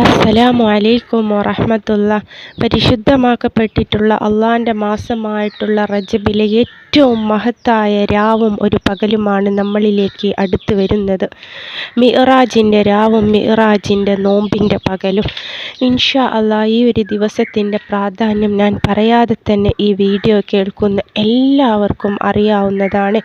അസ്സലാമു അലൈക്കും വറഹമത്തുള്ള പരിശുദ്ധമാക്കപ്പെട്ടിട്ടുള്ള അള്ളാന്റെ മാസമായിട്ടുള്ള റജബിലെ ഏറ്റവും മഹത്തായ രാവും ഒരു പകലുമാണ് നമ്മളിലേക്ക് അടുത്തു വരുന്നത്. മിറാജിന്റെ രാവും മിറാജിന്റെ നോമ്പിന്റെ പകലും. ഇൻഷാ അള്ളാ ഈ ഒരു ദിവസത്തിന്റെ പ്രാധാന്യം ഞാൻ പറയാതെ തന്നെ ഈ വീഡിയോ കേൾക്കുന്ന എല്ലാവർക്കും അറിയാവുന്നതാണ്.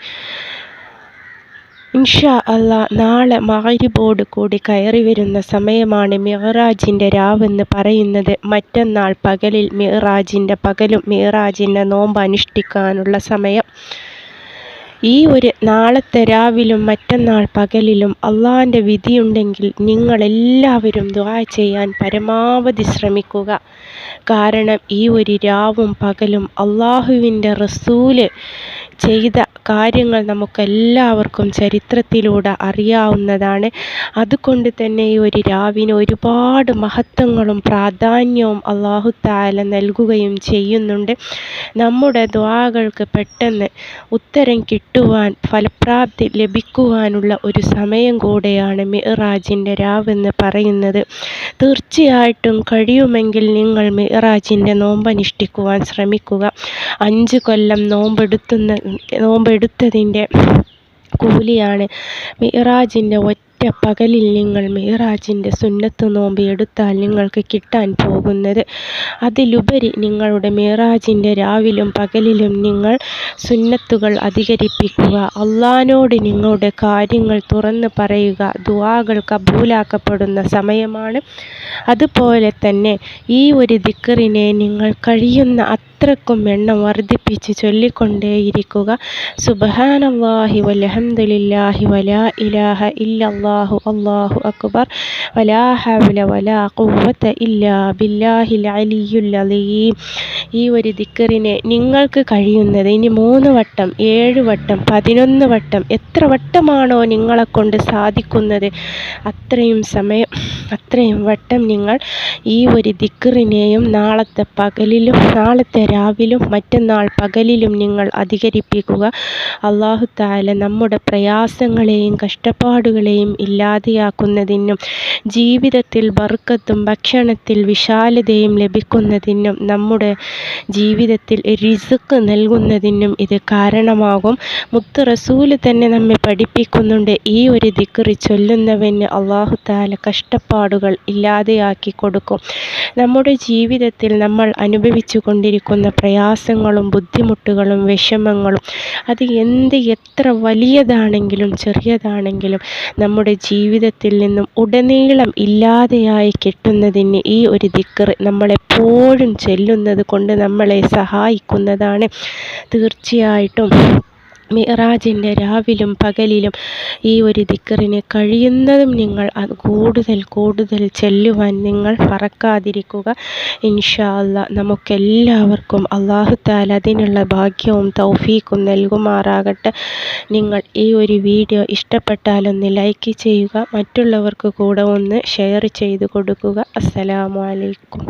ഇൻഷാ അല്ലാ നാളെ മകരിബോട് കൂടി കയറി വരുന്ന സമയമാണ് മിഹ്റാജിന്റെ രാവെന്ന് പറയുന്നത്. മറ്റന്നാൾ പകലിൽ മിഹ്റാജിന്റെ പകലും മിഹ്റാജിന്റെ നോമ്പ് അനുഷ്ഠിക്കാനുള്ള സമയം. ഈ ഒരു നാളത്തെ രാവിലും മറ്റന്നാൾ പകലിലും അള്ളാന്റെ വിധിയുണ്ടെങ്കിൽ നിങ്ങളെല്ലാവരും ദ്വാ ചെയ്യാൻ പരമാവധി ശ്രമിക്കുക. കാരണം ഈ ഒരു രാവും പകലും അള്ളാഹുവിന്റെ റസൂൽ ചെയ്ത കാര്യങ്ങൾ നമുക്കെല്ലാവർക്കും ചരിത്രത്തിലൂടെ അറിയാവുന്നതാണ്. അതുകൊണ്ട് തന്നെ ഈ ഒരു രാവിന് ഒരുപാട് മഹത്വങ്ങളും പ്രാധാന്യവും അള്ളാഹു താല നൽകുകയും ചെയ്യുന്നുണ്ട്. നമ്മുടെ ദ്വാകൾക്ക് പെട്ടെന്ന് ഉത്തരം കിട്ടുവാൻ ഫലപ്രാപ്തി ലഭിക്കുവാനുള്ള ഒരു സമയം കൂടെയാണ് മിഹ്റാജിന്റെ രാവെന്ന് പറയുന്നത്. തീർച്ചയായിട്ടും കഴിയുമെങ്കിൽ നിങ്ങൾ മിഹ്റാജിന്റെ നോമ്പനുഷ്ഠിക്കുവാൻ ശ്രമിക്കുക. അഞ്ച് കൊല്ലം നോമ്പെടുത്തുന്ന നോമ്പെടുത്തതിന്റെ കൂലിയാണ് മിഹ്റാജിന്റെ ഒറ്റ പകലിൽ നിങ്ങൾ മിഹ്റാജിന്റെ സുന്നത്ത് നോമ്പ് എടുത്താൽ നിങ്ങൾക്ക് കിട്ടാൻ പോകുന്നത്. അതിലുപരി നിങ്ങളുടെ മിഹ്റാജിന്റെ രാവിലും പകലിലും നിങ്ങൾ സുന്നത്തുകൾ അധികരിപ്പിക്കുക. അള്ളഹാനോട് നിങ്ങളുടെ കാര്യങ്ങൾ തുറന്ന് പറയുക. ദുവാകൾ കബൂലാക്കപ്പെടുന്ന സമയമാണ്. അതുപോലെ തന്നെ ഈ ഒരു ദിക്കറിനെ നിങ്ങൾ കഴിയുന്ന അത്രക്കും എണ്ണം വർദ്ധിപ്പിച്ച് ചൊല്ലിക്കൊണ്ടേയിരിക്കുക. സുബഹാനല്ലാഹി വലഹമില്ലാഹി വലാ ഇലാഹ ഇല്ലല്ലാഹു അല്ലാഹു അക്ബർ. വലാ ഹൗല വലാ ഖുവത ഇല്ലാ ബില്ലാഹിൽ അലിയുൽ അലീം. ഈ ഒരു ദിക്കറിനെ നിങ്ങൾക്ക് കഴിയുന്നത് ഇനി മൂന്ന് വട്ടം ഏഴ് വട്ടം പതിനൊന്ന് വട്ടം എത്ര വട്ടമാണോ നിങ്ങളെ കൊണ്ട് സാധിക്കുന്നത്? അത്രയും സമയം അത്രയും വട്ടം നിങ്ങൾ ഈ ഒരു ദിക്കറിനെയും നാളത്തെ പകലിലും നാളത്തെ രാവിലും മറ്റന്നാൾ പകലിലും നിങ്ങൾ അധികരിപ്പിക്കുക. അള്ളാഹു താല നമ്മുടെ പ്രയാസങ്ങളെയും കഷ്ടപ്പാടുകളെയും ഇല്ലാതെയാക്കുന്നതിനും ജീവിതത്തിൽ ബർക്കത്തും ഭക്ഷണത്തിൽ വിശാലതയും ലഭിക്കുന്നതിനും നമ്മുടെ ജീവിതത്തിൽ റിസുക്ക് നൽകുന്നതിനും ഇത് കാരണമാകും. മുത്ത് റസൂൽ തന്നെ നമ്മെ പഠിപ്പിക്കുന്നുണ്ട്. ഈ ഒരു ദിക്കറി ചൊല്ലുന്നവന് അള്ളാഹു താല കഷ്ടപ്പാടുകൾ ഇല്ലാതെയാക്കി കൊടുക്കും. നമ്മുടെ ജീവിതത്തിൽ നമ്മൾ അനുഭവിച്ചു കൊണ്ടിരിക്കുന്ന പ്രയാസങ്ങളും ബുദ്ധിമുട്ടുകളും വിഷമങ്ങളും അത് എന്ത് എത്ര വലിയതാണെങ്കിലും ചെറിയതാണെങ്കിലും നമ്മുടെ ജീവിതത്തിൽ നിന്നും ഉടനീളം ഇല്ലാതെയായി കിട്ടുന്നതിന് ഈ ഒരു ദിക്കർ നമ്മളെപ്പോഴും ചെല്ലുന്നത് കൊണ്ട് നമ്മളെ സഹായിക്കുന്നതാണ്. തീർച്ചയായിട്ടും മിഹ്റാജിന്റെ രാവിലും പകലിലും ഈ ഒരു ദിക്കറിന് കഴിയുന്നതും നിങ്ങൾ അത് കൂടുതൽ കൂടുതൽ ചെല്ലുവാൻ നിങ്ങൾ മറക്കാതിരിക്കുക. ഇൻഷാ അല്ല നമുക്കെല്ലാവർക്കും അള്ളാഹു താല അതിനുള്ള ഭാഗ്യവും തൗഫീക്കും നൽകുമാറാകട്ടെ. നിങ്ങൾ ഈ ഒരു വീഡിയോ ഇഷ്ടപ്പെട്ടാലൊന്ന് ലൈക്ക് ചെയ്യുക മറ്റുള്ളവർക്ക് കൂടെ ഒന്ന് ഷെയർ ചെയ്ത് കൊടുക്കുക. അസ്സലാമു അലൈക്കും.